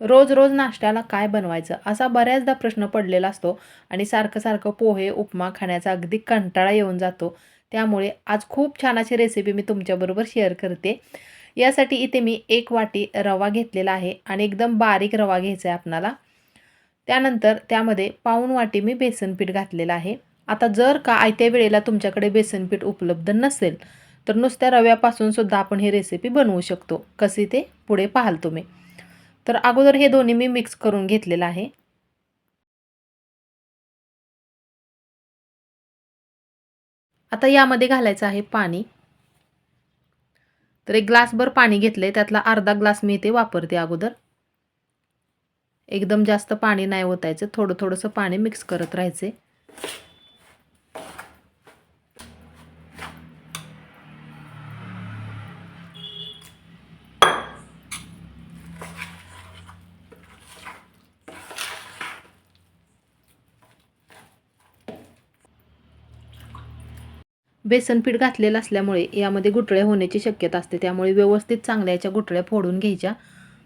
रोज रोज नाश्त्याला काय बनवायचं असा बऱ्याचदा प्रश्न पडलेला असतो आणि सारखं सारखं पोहे उपमा खाण्याचा अगदी कंटाळा येऊन जातो. त्यामुळे आज खूप छान अशी रेसिपी मी तुमच्याबरोबर शेअर करते. यासाठी इथे मी एक वाटी रवा घेतलेला आहे आणि एकदम बारीक रवा घ्यायचा आहे आपणाला. त्यानंतर त्यामध्ये पाऊण वाटी मी बेसनपीठ घातलेलं आहे. आता जर का आयत्या वेळेला तुमच्याकडे बेसनपीठ उपलब्ध नसेल तर नुसत्या रव्यापासून सुद्धा आपण ही रेसिपी बनवू शकतो. कसे ते? पुढे पाहाल तुम्ही. तर अगोदर हे दोन्ही मी मिक्स करून घेतलेलं आहे. आता यामध्ये घालायचं आहे पाणी. तर एक ग्लासभर पाणी घेतलंय त्यातला अर्धा ग्लास मी इथे वापरते अगोदर. एकदम जास्त पाणी नाही ओतायचं थोडं थोडंसं पाणी मिक्स करत राहायचे बेसनपीठ घातलेलं असल्यामुळे यामध्ये गुठळ्या होण्याची शक्यता असते. त्यामुळे व्यवस्थित चांगल्या याच्या गुठळ्या फोडून घ्यायच्या.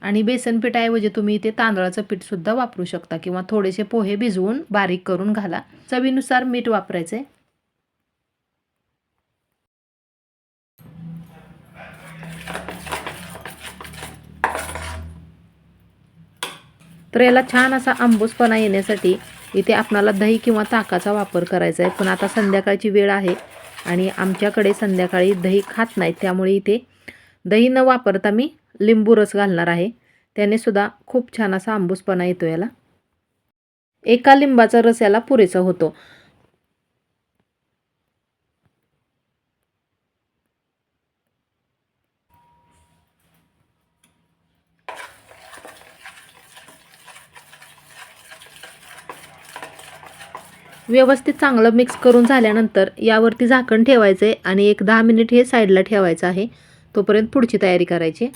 आणि बेसनपीठाऐवजी तुम्ही इथे तांदळाचं पीठसुद्धा वापरू शकता किंवा थोडेसे पोहे भिजवून बारीक करून घाला. चवीनुसार मीठ वापरायचे तर याला छान असा आंबूसपणा येण्यासाठी इथे आपणाला दही किंवा ताकाचा वापर करायचा आहे पण आता संध्याकाळची वेळ आहे. आणि आमच्याकडे संध्याकाळी दही खात नाहीत त्यामुळे इथे दही न वापरता मी लिंबू रस घालणार आहे. त्याने सुद्धा खूप छान असा आंबूसपणा येतो याला. एका लिंबाचा रस याला पुरेसा होतो. व्यवस्थित चांगलं मिक्स करून झाल्यानंतर यावरती झाकण ठेवायचं आहे आणि एक दहा मिनिट हे साईडला ठेवायचं आहे. तोपर्यंत पुढची तयारी करायची.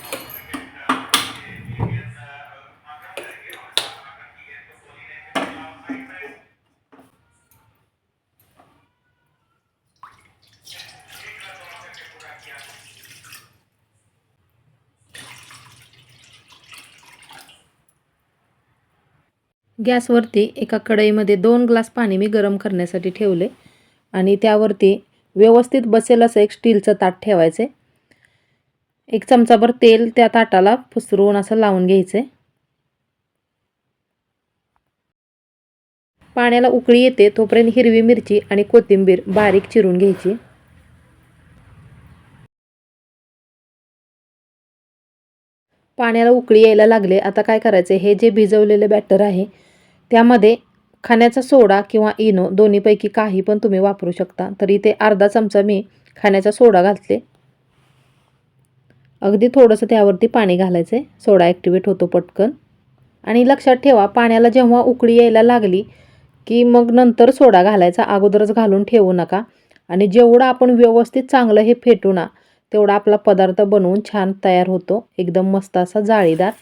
गॅसवरती एका कढईमध्ये दोन ग्लास पाणी मी गरम करण्यासाठी ठेवले आणि त्यावरती व्यवस्थित बसेल असं एक स्टीलचं ताट ठेवायचे. एक चमचाभर तेल त्या ताटाला फुसरवून असं लावून घ्यायचे. पाण्याला उकळी येते तोपर्यंत हिरवी मिरची आणि कोथिंबीर बारीक चिरून घ्यायची. पाण्याला उकळी यायला लागले. आता काय करायचे? हे जे भिजवलेले बॅटर आहे त्यामध्ये खाण्याचा सोडा किंवा इनो दोन्हीपैकी काही पण तुम्ही वापरू शकता. तर इथे अर्धा चमचा मी खाण्याचा सोडा घातले. अगदी थोडंसं त्यावरती पाणी घालायचं आहे सोडा ॲक्टिवेट होतो पटकन. आणि लक्षात ठेवा पाण्याला जेव्हा उकळी यायला लागली की मग नंतर सोडा घालायचा. अगोदरच घालून ठेवू नका. आणि जेवढं आपण व्यवस्थित चांगलं हे फेटू ना तेवढा आपला पदार्थ बनवून छान तयार होतो. एकदम मस्त असा जाळीदार.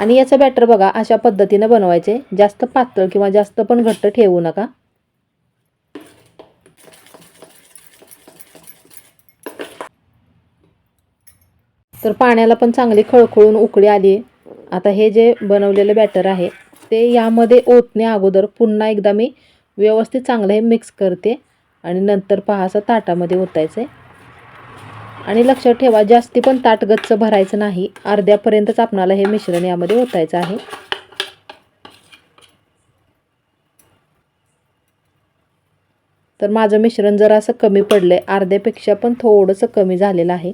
आणि याचं बॅटर बघा अशा पद्धतीनं बनवायचे. जास्त पातळ किंवा जास्त पण घट्ट ठेवू नका. तर पाण्याला पण चांगली खळखळून उकळी आली. आता हे जे बनवलेलं बॅटर आहे ते यामध्ये ओतणे अगोदर पुन्हा एकदा मी व्यवस्थित चांगलं हे मिक्स करते. आणि नंतर पहा असं ताटामध्ये ओतायचं आहे आणि लक्षात ठेवा जास्ती पण ताट गच्च भरायचं नाही. अर्ध्यापर्यंतच आपणाला हे मिश्रण यामध्ये ओतायचं आहे. तर माझं मिश्रण जरा असं कमी पडलं आहे अर्ध्यापेक्षा पण थोडंसं कमी झालेलं आहे.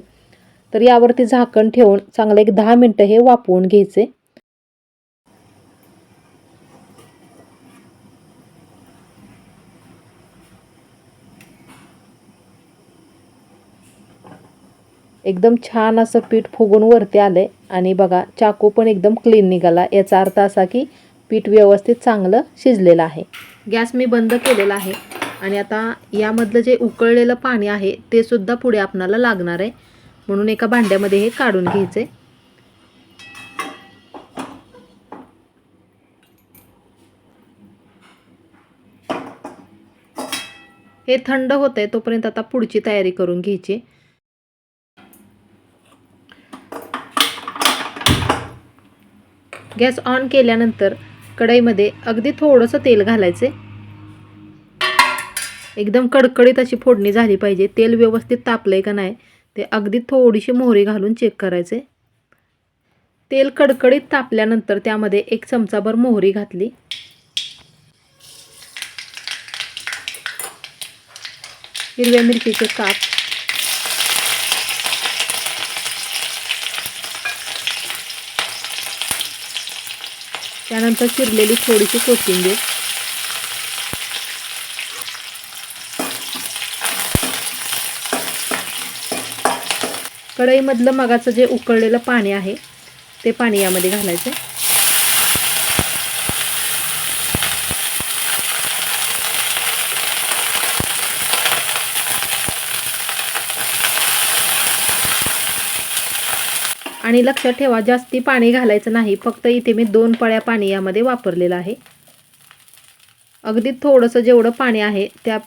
तर यावरती झाकण ठेवून चांगलं एक दहा मिनटं हे वापवून घ्यायचे. एकदम छान असं पीठ फुगून वरती आलं आहे आणि बघा चाकू पण एकदम क्लीन निघाला. याचा अर्थ असा की पीठ व्यवस्थित चांगलं शिजलेलं आहे. गॅस मी बंद केलेला आहे. आणि आता यामधलं जे उकळलेलं पाणी आहे ते सुद्धा पुढे आपणाला लागणार आहे. म्हणून एका भांड्यामध्ये हे काढून घ्यायचे हे थंड होत आहे तोपर्यंत आता पुढची तयारी करून घ्यायची. गॅस ऑन केल्यानंतर कढईमध्ये अगदी थोडंसं तेल घालायचे. एकदम कडकडीत अशी फोडणी झाली पाहिजे. तेल व्यवस्थित तापलंय का नाही ते अगदी थोडीशी मोहरी घालून चेक करायचे. तेल कडकडीत तापल्यानंतर त्यामध्ये एक चमचाभर मोहरी घातली. हिरव्या मिरचीचे काप. त्यानंतर चिरलेली थोडीशी कोथिंबीर. कढईमधलं मगाचं जे उकळलेलं पाणी आहे ते पाणी यामध्ये घालायचं. आणि लक्षात ठेवा जास्ती पाणी घालायचं नाही. फक्त इथे मी दोन पळ्या पाणी यामध्ये वापरलेलं आहे. अगदी थोडंसं जेवढं पाणी आहे त्या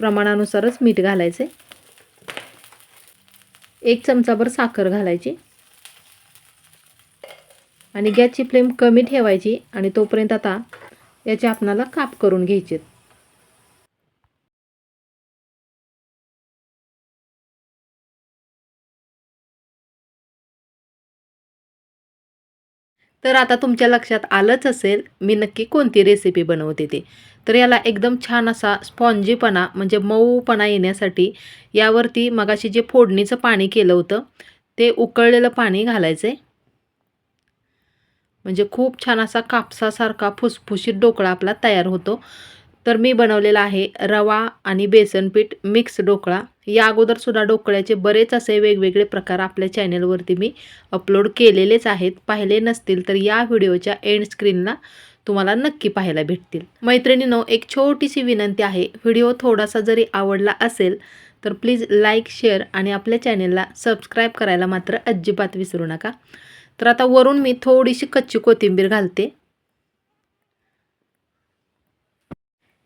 प्रमाणानुसारच मीठ घालायचे एक चमचाभर साखर घालायची. आणि गॅसची फ्लेम कमी ठेवायची आणि तोपर्यंत आता याचे आपणाला काप करून घ्यायचे तर आता तुमच्या लक्षात आलंच असेल मी नक्की कोणती रेसिपी बनवते ते. तर याला एकदम छान असा स्पॉन्जीपणा म्हणजे मऊपणा येण्यासाठी यावरती मगाशी जे फोडणीचं पाणी केलं होतं ते उकळलेलं पाणी घालायचं आहे म्हणजे खूप छान असा कापसासारखा फुसफुशीत ढोकळा आपला तयार होतो. तर मी बनवलेला आहे रवा आणि बेसन पीठ मिक्स ढोकळा. या अगोदरसुद्धा ढोकळ्याचे बरेच असे वेगवेगळे प्रकार आपल्या चॅनलवरती मी अपलोड केलेलेच आहेत. पाहिले नसतील तर या व्हिडिओच्या एंड स्क्रीनला तुम्हाला नक्की पाहायला भेटतील. मैत्रिणीनो एक छोटीशी विनंती आहे. व्हिडिओ थोडासा जरी आवडला असेल तर प्लीज लाईक शेअर आणि आपल्या चॅनेलला सबस्क्राईब करायला मात्र अजिबात विसरू नका. तर आता वरून मी थोडीशी कच्ची कोथिंबीर घालते.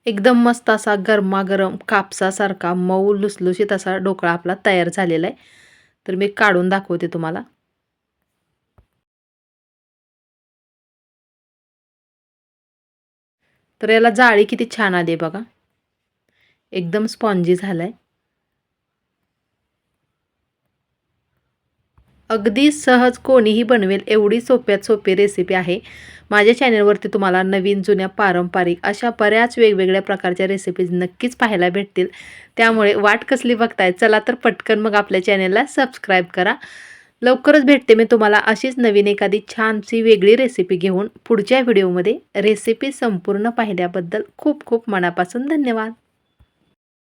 एकदम मस्त असा गरमागरम कापसासारखा मऊ लुसलुशीत असा ढोकळा आपला तयार झालेला आहे. तर मी काढून दाखवते तुम्हाला. तर याला जाळी किती छान आली बघा. एकदम स्पॉन्जी झालाय. अगदी सहज कोणीही बनवेल एवढी सोप्यात सोपी रेसिपी आहे. माझ्या चॅनलवरती तुम्हाला नवीन जुन्या पारंपरिक अशा बऱ्याच वेगवेगळ्या प्रकारच्या रेसिपीज नक्कीच पाहायला भेटतील. त्यामुळे वाट कसली बघताय चला तर पटकन मग आपल्या चॅनलला सबस्क्राईब करा. लवकरच भेटते मी तुम्हाला अशीच नवीन एखादी छानशी वेगळी रेसिपी घेऊन. पुढच्या व्हिडिओमध्ये रेसिपी संपूर्ण पाहिल्याबद्दल खूप खूप मनापासून धन्यवाद.